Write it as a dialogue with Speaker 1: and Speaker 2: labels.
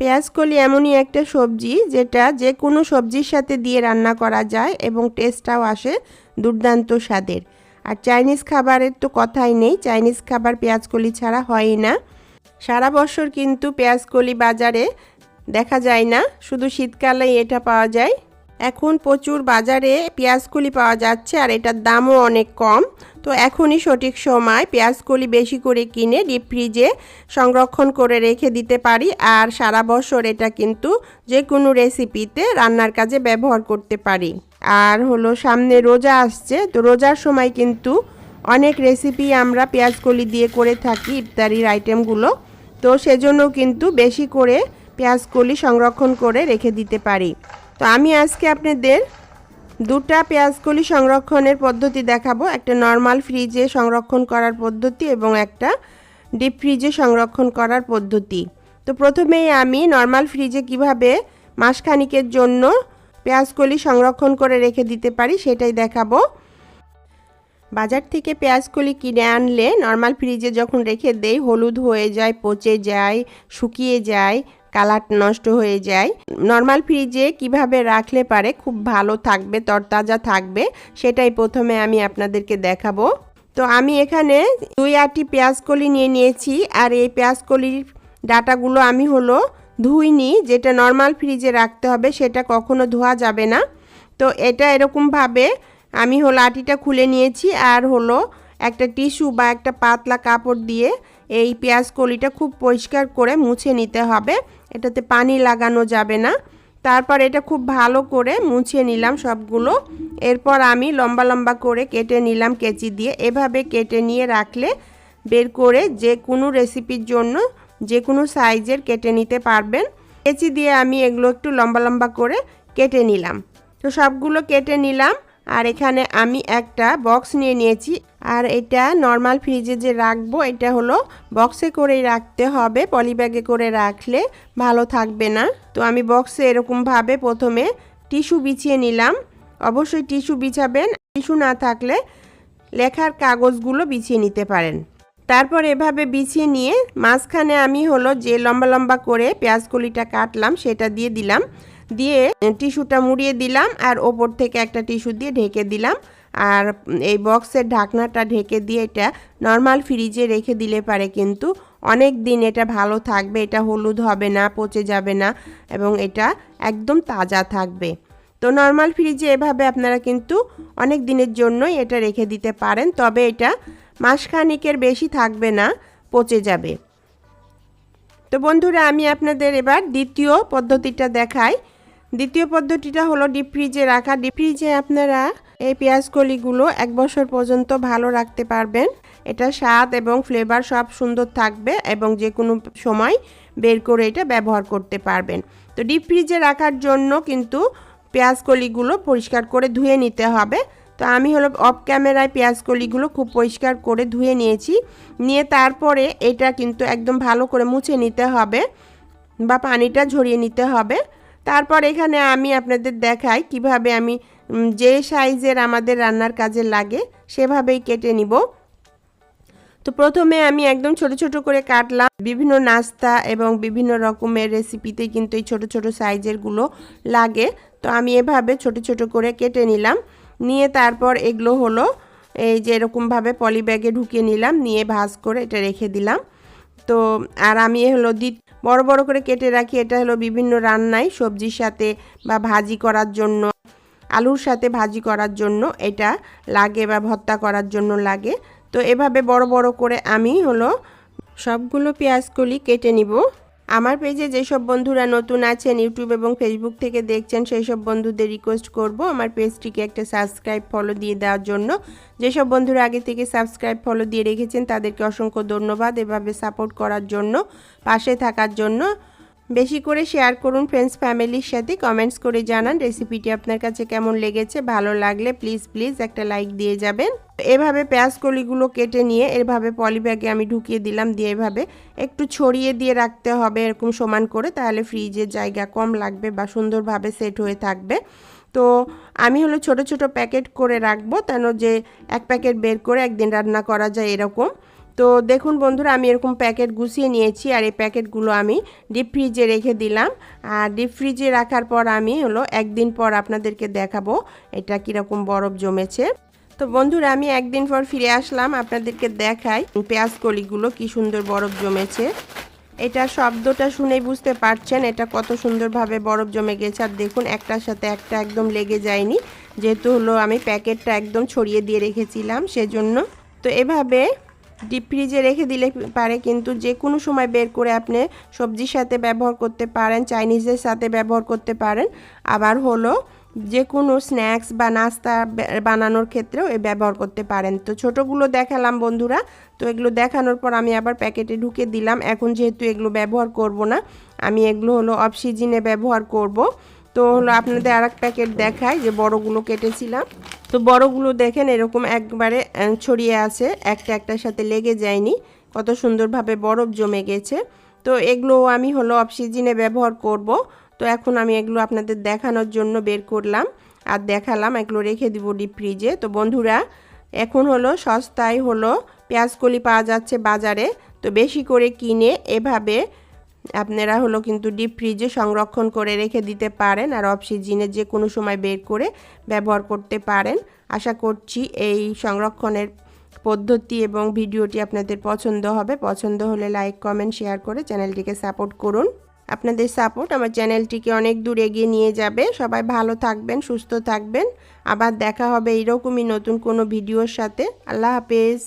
Speaker 1: পেঁয়াজকলি এমনই একটা সবজি যেটা যে কোনো সবজির সাথে দিয়ে রান্না করা যায় এবং টেস্টটাও আসে দুর্দান্ত স্বাদের। আর চাইনিজ খাবারের তো কথাই নেই, চাইনিজ খাবার পেঁয়াজকলি ছাড়া হয়ই না। সারা বছর কিন্তু পেঁয়াজকলি বাজারে দেখা যায় না, শুধু শীতকালেই এটা পাওয়া যায়। এখন প্রচুর বাজারে পেঁয়াজকলি পাওয়া যাচ্ছে আর এটার দামও অনেক কম। তো এখনই সঠিক সময় পেঁয়াজকলি বেশি করে কিনে ডিপ ফ্রিজে সংরক্ষণ করে রেখে দিতে পারি। আর সারা বছর এটা কিন্তু যে কোনো রেসিপিতে রান্নার কাজে ব্যবহার করতে পারি। আর হলো সামনে রোজা আসছে, তো রোজার সময় কিন্তু অনেক রেসিপি আমরা পেঁয়াজকলি দিয়ে করে থাকি ইফতারির আইটেমগুলো। তো সেজন্য কিন্তু বেশি করে পেঁয়াজকলি সংরক্ষণ করে রেখে দিতে পারি। তো আমি আজকে আপনাদের দুটা পেঁয়াজকলি সংরক্ষণের পদ্ধতি দেখাবো। একটা নর্মাল ফ্রিজে সংরক্ষণ করার পদ্ধতি এবং একটা ডিপ ফ্রিজে সংরক্ষণ করার পদ্ধতি। তো প্রথমেই আমি নর্মাল ফ্রিজে কীভাবে মাসখানিকের জন্য পেঁয়াজকলি সংরক্ষণ করে রেখে দিতে পারি সেটাই দেখাবো। বাজার থেকে পেঁয়াজকলি কিনে আনলে নর্মাল ফ্রিজে যখন রেখে দেই, হলুদ হয়ে যায়, পচে যায়, শুকিয়ে যায় কালার নষ্ট হয়ে যায়। নর্মাল ফ্রিজে কীভাবে রাখলে পারে খুব ভালো থাকবে, তরতাজা থাকবে, সেটাই প্রথমে আমি আপনাদেরকে দেখাবো। তো আমি এখানে দুই আটি পেঁয়াজকলি নিয়ে নিয়েছি, আর এই পেঁয়াজকলির ডাটাগুলো আমি হলো ধুইনি, যেটা নর্মাল ফ্রিজে রাখতে হবে, সেটা কখনো ধোয়া যাবে না। তো এটা এরকমভাবে আমি হলো আটিটা খুলে নিয়েছি, আর হলো একটা টিস্যু বা একটা পাতলা কাপড় দিয়ে এই পেঁয়াজ কলিটা খুব পরিষ্কার করে মুছে নিতে হবে। এটাতে পানি লাগানো যাবে না। তারপর এটা খুব ভালো করে মুছে নিলাম সবগুলো। এরপর আমি লম্বা লম্বা করে কেটে নিলাম কেচি দিয়ে। এভাবে কেটে নিয়ে রাখলে বের করে যে কোনো রেসিপির জন্য যে কোনো সাইজের কেটে নিতে পারবেন। কেচি দিয়ে আমি এগুলো একটু লম্বা লম্বা করে কেটে নিলাম। তো সবগুলো কেটে নিলাম। আর এখানে আমি একটা বক্স নিয়ে নিয়েছি। আর এটা নর্মাল ফ্রিজে যে রাখব, এটা হলো বক্সে করেই রাখতে হবে। পলিব্যাগে করে রাখলে ভালো থাকবে না। তো আমি বক্সে এরকমভাবে প্রথমে টিস্যু বিছিয়ে নিলাম। অবশ্যই টিস্যু বিছাবেন। টিস্যু না থাকলে লেখার কাগজগুলো বিছিয়ে নিতে পারেন। তারপর এভাবে বিছিয়ে নিয়ে মাঝখানে আমি হলো যে লম্বা লম্বা করে পেঁয়াজকলিটা কাটলাম, সেটা দিয়ে দিলাম। দিয়ে টিস্যুটা মুড়িয়ে দিলাম আর ওপর থেকে একটা টিস্যু দিয়ে ঢেকে দিলাম। আর এই বক্সের ঢাকনাটা ঢেকে দিয়ে এটা নর্মাল ফ্রিজে রেখে দিলে পারে কিন্তু অনেক দিন এটা ভালো থাকবে, এটা হলুদ হবে না, পচে যাবে না এবং এটা একদম তাজা থাকবে। তো নর্মাল ফ্রিজে এভাবে আপনারা কিন্তু অনেক দিনের জন্যই এটা রেখে দিতে পারেন, তবে এটা মাসখানিকের বেশি থাকবে না, পচে যাবে। তো বন্ধুরা, আমি আপনাদের এবার দ্বিতীয় পদ্ধতিটা দেখাই। দ্বিতীয় পদ্ধতিটা হলো ডিপ ফ্রিজে রাখা। ডিপ ফ্রিজে আপনারা এই পেঁয়াজ কলিগুলো এক বছর পর্যন্ত ভালো রাখতে পারবেন। এটা স্বাদ এবং ফ্লেভার সব সুন্দর থাকবে এবং যে কোনো সময় বের করে এটা ব্যবহার করতে পারবেন। তো ডিপ ফ্রিজে রাখার জন্য কিন্তু পেঁয়াজ কলিগুলো পরিষ্কার করে ধুয়ে নিতে হবে। তো আমি হলো অফ ক্যামেরায় পেঁয়াজ কলিগুলো খুব পরিষ্কার করে ধুয়ে নিয়েছি। নিয়ে তারপরে এটা কিন্তু একদম ভালো করে মুছে নিতে হবে বা পানিটা ঝরিয়ে নিতে হবে। তারপর এখানে আমি আপনাদের দেখাই কীভাবে আমি যে সাইজের আমাদের রান্নার কাজে লাগে সেভাবেই কেটে নিব। তো প্রথমে আমি একদম ছোট ছোট করে কাটলাম। বিভিন্ন নাস্তা এবং বিভিন্ন রকমের রেসিপিতে কিন্তু এই ছোট ছোট সাইজেরগুলো লাগে। তো আমি এভাবে ছোট ছোট করে কেটে নিলাম। নিয়ে তারপর এগুলো হলো এই যে এরকমভাবে পলি ব্যাগে ঢুকিয়ে নিলাম। নিয়ে ভাজ করে এটা রেখে দিলাম। তো আর আমি হলো দি, বড় বড় করে কেটে রাখি। এটা হলো বিভিন্ন রান্নায় সবজির সাথে বা ভাজি করার জন্য, আলুর সাথে ভাজি করার জন্য এটা লাগে বা ভর্তা করার জন্য লাগে। তো এভাবে বড় বড় করে আমি হলো সবগুলো পেঁয়াজকলি কেটে নিব। আমার পেজে যেসব বন্ধুরা নতুন আছেন ইউটিউব এবং ফেসবুক থেকে দেখছেন সেই সব বন্ধুদের রিকোয়েস্ট করব। আমার পেজটিকে একটা সাবস্ক্রাইব ফলো দিয়ে দেওয়ার জন্য। যেসব বন্ধুরা আগে থেকে সাবস্ক্রাইব ফলো দিয়ে রেখেছেন, তাদেরকে অসংখ্য ধন্যবাদ এভাবে সাপোর্ট করার জন্য, পাশে থাকার জন্য। বেশি করে শেয়ার করুন ফ্রেন্ডস ফ্যামিলির সাথে কমেন্টস করে জানান রেসিপিটি আপনার কাছে কেমন লেগেছে, ভালো লাগলে প্লিজ প্লিজ একটা লাইক দিয়ে যাবেন। এভাবে পেঁয়াজ কলিগুলো কেটে নিয়ে, এভাবে পলিব্যাগে আমি ঢুকিয়ে দিলাম, দিয়ে এভাবে একটু ছড়িয়ে দিয়ে রাখতে হবে এরকম সমান করে, তাহলে ফ্রিজের জায়গা কম লাগবে বা সুন্দরভাবে সেট হয়ে থাকবে। তো আমি হলো ছোট ছোট প্যাকেট করে রাখব, কেন যে এক প্যাকেট বের করে একদিন রান্না করা যায় এরকম। তো দেখুন বন্ধুরা, আমি এরকম প্যাকেট গুছিয়ে নিয়েছি আর এই প্যাকেটগুলো আমি ডিপ ফ্রিজে রেখে দিলাম। আর ডিপ ফ্রিজে রাখার পর আমি হলো একদিন পর আপনাদেরকে দেখাবো এটা কীরকম বরফ জমেছে। তো বন্ধুরা, আমি একদিন পর ফিরে আসলাম, আপনাদেরকে দেখাই পেঁয়াজ কলিগুলো কি সুন্দর বরফ জমেছে। এটা শব্দটা শুনেই বুঝতে পারছেন এটা কত সুন্দরভাবে বরফ জমে গেছে। আর দেখুন, একটার সাথে একটা একদম লেগে যায়নি। যেহেতু হলো আমি প্যাকেটটা একদম ছড়িয়ে দিয়ে রেখেছিলাম সেজন্য। তো এভাবে ডিপ ফ্রিজে রেখে দিলে পারে কিন্তু যে কোনো সময় বের করে আপনি সবজির সাথে ব্যবহার করতে পারেন, চাইনিজের সাথে ব্যবহার করতে পারেন। আবার হলো যে কোনো স্ন্যাক্স বা নাস্তা বানানোর ক্ষেত্রেও এ ব্যবহার করতে পারেন। তো ছোটোগুলো দেখালাম বন্ধুরা। তো এগুলো দেখানোর পর আমি আবার প্যাকেটে ঢুকে দিলাম। এখন যেহেতু এগুলো ব্যবহার করব না, আমি এগুলো হলো অফ সিজনে ব্যবহার করব। তো হলো আপনাদের আর এক প্যাকেট দেখায় যে বড়গুলো কেটেছিলাম। তো বড়গুলো দেখেন এরকম একবারে ছড়িয়ে আছে। একটা একটার সাথে লেগে যায়নি। কত সুন্দরভাবে বরফ জমে গেছে। তো এগুলো আমি হলো অফ সিজনে ব্যবহার করব। তো এখন আমি এগুলো আপনাদের দেখানোর জন্য বের করলাম। আর দেখালাম, এগুলো রেখে দিব ডিপ ফ্রিজে তো বন্ধুরা, এখন হলো সস্তায় হলো পেঁয়াজকলি পাওয়া যাচ্ছে বাজারে। তো বেশি করে কিনে এভাবে আপনারা হলো কিন্তু ডিপ ফ্রিজে সংরক্ষণ করে রেখে দিতে পারেন আর অফ সিজনে যে কোনো সময় বের করে ব্যবহার করতে পারেন। আশা করছি এই সংরক্ষণের পদ্ধতি এবং ভিডিওটি আপনাদের পছন্দ হবে। পছন্দ হলে লাইক কমেন্ট শেয়ার করে চ্যানেলটিকে সাপোর্ট করুন। আপনাদের সাপোর্ট আমার চ্যানেলটিকে অনেক দূর এগিয়ে নিয়ে যাবে। সবাই ভালো থাকবেন, সুস্থ থাকবেন। আবার দেখা হবে এইরকমই নতুন কোনো ভিডিওর সাথে। আল্লাহ হাফেজ।